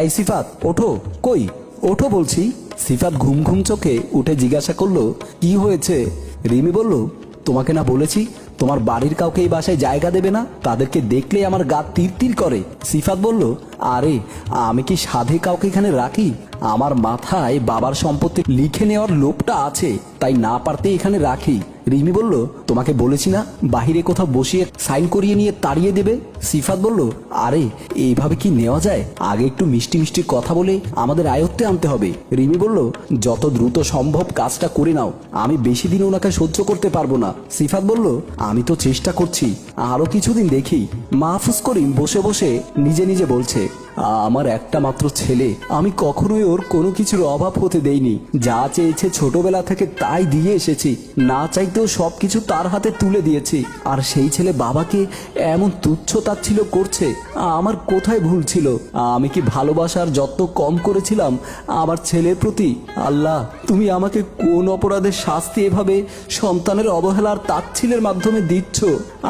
এই সিফাত, ওঠো, কই? ওঠো বলছি। সিফাত ঘুম ঘুম চোখে উঠে জিজ্ঞাসা করল, কি হয়েছে? রিমি বলল, তোমাকে না বলেছি, তোমার বাড়ির কাউকে এই বাসায় জায়গা দেবে না, তাদেরকে দেখলে আমার গা তীর তীর করে। সিফাত বলল, আরে, আমি কি সাধে কাউকে এখানে রাখি? আমার মাথায় বাবার সম্পত্তি লিখে নেওয়ার লোভটা আছে, তাই না পারতে এখানে রাখি। রিমি বলল, তোমাকে বলেছি না, বাহিরে কোথাও বসিয়ে সাইন করিয়ে নিয়ে তাড়িয়ে দেবে? সিফাত বলল, আরে, এইভাবে কি নেওয়া যায়? আগে একটু মিষ্টি মিষ্টি কথা বলে আমাদের আয়ত্তে আনতে হবে। রিমি বলল, যত দ্রুত সম্ভব কাজটা করে নাও, আমি বেশি দিন ওনাকে সহ্য করতে পারব না। সিফাত বলল, আমি তো চেষ্টা করছি, আরও কিছুদিন দেখি। মাহফুজ করিম বসে বসে নিজে নিজে বলছে আমার একটা মাত্র ছেলে। আমি কখনোই ওর কোনো কিছুর অভাব হতে দেইনি। যা চেয়েছে ছোটবেলা থেকে তাই দিয়ে এসেছি। না চাইতেও সব কিছু তার হাতে তুলে দিয়েছি। আর সেই ছেলে বাবাকে এমন তুচ্ছ তাচ্ছিল করছে, আমার কোথায় ভুল ছিল? আমি কি ভালোবাসার যত্ন কম করেছিলাম? আমার ছেলের প্রতি? আল্লাহ, তুমি আমাকে কোন অপরাধের শাস্তি এভাবে সন্তানের অবহেলার তাচ্ছিলের মাধ্যমে দিচ্ছ?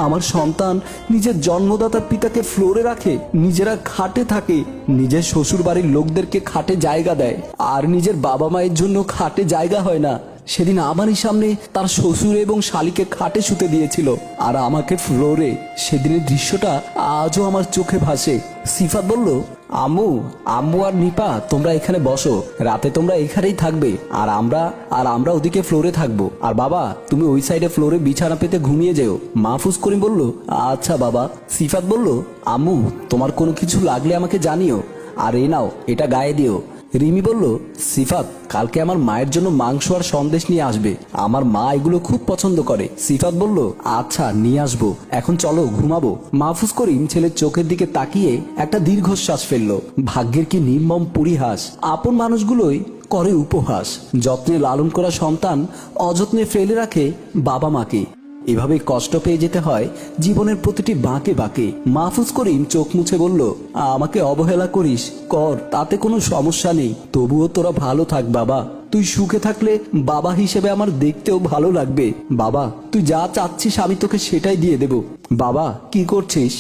আমার সন্তান নিজের জন্মদাতা পিতাকে ফ্লোরে রাখে, নিজেরা খাটে থাকে নিজের শ্বশুর বাড়ির লোকদেরকে খাটে জায়গা দেয়, আর নিজের বাবা মায়ের জন্য খাটে জায়গা হয় না। সেদিন আমারই সামনে তার শ্বশুর এবং শালিকে খাটে শুতে দিয়েছিল, আর আমাকে ফ্লোরে সেদিনের দৃশ্যটা আজও আমার চোখে ভাসে। সিফাত বলল আম্মু আম্মু আর নিপা, তোমরা এখানে বসো। রাতে তোমরা এখানেই থাকবে। আর আমরা আর আমরা ওদিকে ফ্লোরে থাকব। আর বাবা, তুমি ওই সাইডে ফ্লোরে বিছানা পেতে ঘুমিয়ে যেও। মাহফুজ করিম বলল আচ্ছা বাবা। সিফাত বলল, আম্মু, তোমার কোনো কিছু লাগলে আমাকে জানিও। আর এ নাও, এটা গায়ে দিও। রিমি বলল, সিফাত, কালকে আমার মায়ের জন্য মাংস আর সন্দেশ নিয়ে আসবে। আমার মা এগুলো খুব পছন্দ করে। সিফাত বলল আচ্ছা নিয়ে আসব। এখন চলো, ঘুমাবো। মাহফুজ করিম ছেলের চোখের দিকে তাকিয়ে একটা দীর্ঘশ্বাস ফেলল। ভাগ্যের কি নির্মম পরিহাস। আপন মানুষগুলোই করে উপহাস। যত্নে লালন করা সন্তান অযত্নে ফেলে রাখে বাবা মাকে। এভাবে কষ্ট পেয়ে যেতে হয়। জীবনের প্রতিটি বাঁকে বাঁকে। মাহফুজ করিম চোখ মুছে বলল, আমাকে অবহেলা করিস, কর, তাতে কোনো সমস্যা নেই। তবুও তোরা ভালো থাক বাবা। তুই সুখে থাকলে বাবা হিসেবে আমার দেখতেও ভালো লাগবে। বাবা, তুই যা চাচ্ছিস আমি তোকে সেটাই দিয়ে দেব। বাবা, কি করছিস?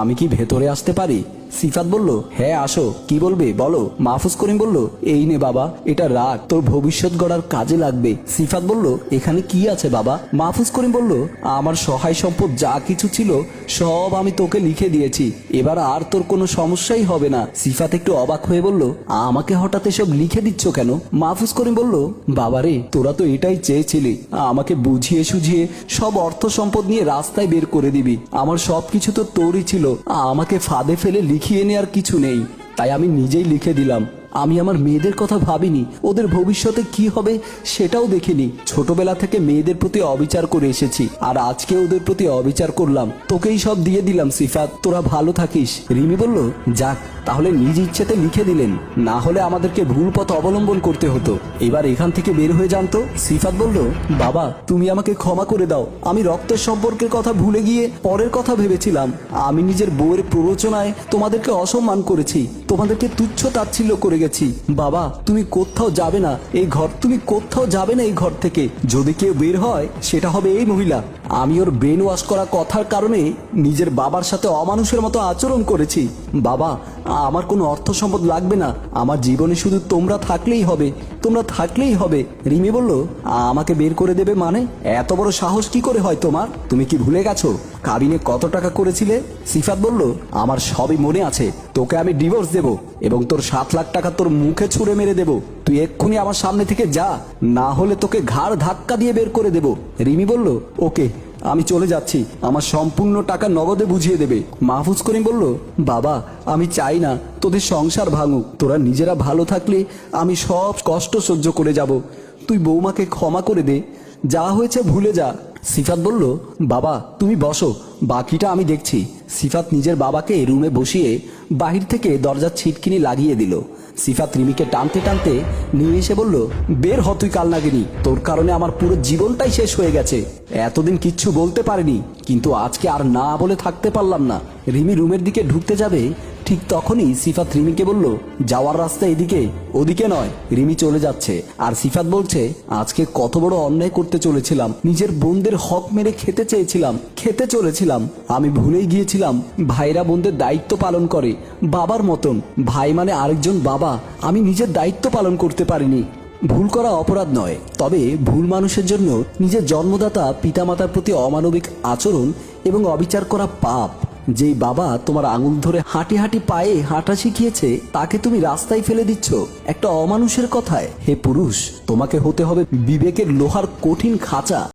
আমি কি ভেতরে আসতে পারি? সিফাত বলল হ্যাঁ আসো। কি বলবে? বলো। মাহফুজ করিম বলল, এই নে বাবা, এটা রাখ তোর ভবিষ্যৎ গড়ার কাজে লাগবে। সিফাত বলল, এখানে কি আছে বাবা? মাহফুজ করিম বলল, আমার সহায় সম্পদ যা কিছু ছিল, সব আমি তোকে লিখে দিয়েছি। এবার আর তোর কোনো সমস্যাই হবে না। সিফাত একটু অবাক হয়ে বলল, আমাকে হঠাৎ এসব লিখে দিচ্ছ কেন? মাহফুজ করিম বলল বাবারে তোরা তো এটাই চেয়েছিলি। আমাকে বুঝিয়ে সুঝিয়ে সব অর্থ সম্পদ নিয়ে রাস্তায় বের করে দিবি। আমার সবকিছু তো তোরই ছিল। আমাকে ফাঁদে ফেলে লিখিয়ে নেওয়ার কিছু নেই তাই আমি নিজেই লিখে দিলাম। আমি আমার মেয়েদের কথা ভাবিনি, ওদের ভবিষ্যতে কি হবে সেটাও দেখিনি। ছোটবেলা থেকে মেয়েদের প্রতি অবিচার করে এসেছি, আর আজকে ওদের প্রতি অবিচার করলাম। তোকেই সব দিয়ে দিলাম, সিফাত। তোরা ভালো থাকিস। রিমি বলল, যাক, তাহলে নিজ ইচ্ছেতে লিখে দিলেন। না হলে আমাদেরকে ভুল পথ অবলম্বন করতে হতো। এবার এখান থেকে বের হয়ে যান তো। সিফাত বলল, বাবা, তুমি আমাকে ক্ষমা করে দাও। আমি রক্তের সম্পর্কের কথা ভুলে গিয়ে পরের কথা ভেবেছিলাম। আমি নিজের বউয়ের প্ররোচনায় তোমাদেরকে অসম্মান করেছি। তোমাদেরকে তুচ্ছ তাচ্ছিল্য করে গেছি। বাবা, তুমি কোথাও যাবে না। এই ঘর, তুমি কোথাও যাবে না এই ঘর থেকে। যদি কেউ বের হয়, সেটা হবে এই মহিলা। আমি ওর ব্রেন ওয়াশ করা কথার কারণে নিজের বাবার সাথে অমানুষের মতো আচরণ করেছি। বাবা আমার কোনো অর্থ সম্পদ লাগবে না। আমার জীবনে শুধু তোমরা থাকলেই হবে। তোমরা থাকলেই হবে। রিমি বলল, আমাকে বের করে দেবে মানে? এত বড় সাহস কি করে হয় তোমার? তুমি কি ভুলে গেছো? কাবিনে কত টাকা করেছিলে? সিফাত বলল, আমার সবই মনে আছে। তোকে আমি ডিভোর্স দেব এবং তোর সাত লাখ টাকা তোর মুখে ছুঁড়ে মেরে দেব। তুই এক্ষুনি আমার সামনে থেকে যা। না হলে তোকে ঘাড় ধাক্কা দিয়ে বের করে দেব। রিমি বলল, ওকে আমি চলে যাচ্ছি। আমার সম্পূর্ণ টাকা নগদে বুঝিয়ে দেবে। মাহফুজ করিম বলল, বাবা, আমি চাই না তোদের সংসার ভাঙুক। তোরা নিজেরা ভালো থাকলে আমি সব কষ্ট সহ্য করে যাব। তুই বৌমাকে ক্ষমা করে দে। যা হয়েছে ভুলে যা। সিফাত বলল, বাবা, তুমি বসো। বাকিটা আমি দেখছি। সিফাত নিজের বাবাকে রুমে বসিয়ে বাহির থেকে দরজার ছিটকিনি লাগিয়ে দিল। সিফাত রিমিকে টানতে টানতে নিয়ে এসে বলল, বের হ তুই কাল নাগিনি তোর কারণে আমার পুরো জীবনটাই শেষ হয়ে গেছে। এতদিন কিচ্ছু বলতে পারিনি, কিন্তু আজকে আর না বলে থাকতে পারলাম না। রিমি রুমের দিকে ঢুকতে যাবে ঠিক তখনই সিফাত রিমিকে বলল, যাওয়ার রাস্তা এদিকে, ওদিকে নয়। রিমি চলে যাচ্ছে। আর সিফাত বলছে, আজকে কত বড় অন্যায় করতে চলেছিলাম। নিজের বোনদের হক মেরে খেতে চেয়েছিলাম, খেতে চলেছিলাম। আমি ভুলেই গিয়েছিলাম, ভাইরা বোনদের দায়িত্ব পালন করে, বাবার মতন। ভাই মানে আরেকজন বাবা। আমি নিজের দায়িত্ব পালন করতে পারিনি। ভুল করা অপরাধ নয়। তবে ভুল মানুষের জন্য নিজের জন্মদাতা পিতামাতার প্রতি অমানবিক আচরণ এবং অবিচার করা পাপ। যেই বাবা তোমার আঙুল ধরে হাঁটি হাঁটি পায়ে হাঁটা শিখিয়েছে, তাকে তুমি রাস্তায় ফেলে দিচ্ছ। একটা অমানুষের কথায়, হে পুরুষ, তোমাকে হতে হবে বিবেকের লোহার কঠিন খাঁচা।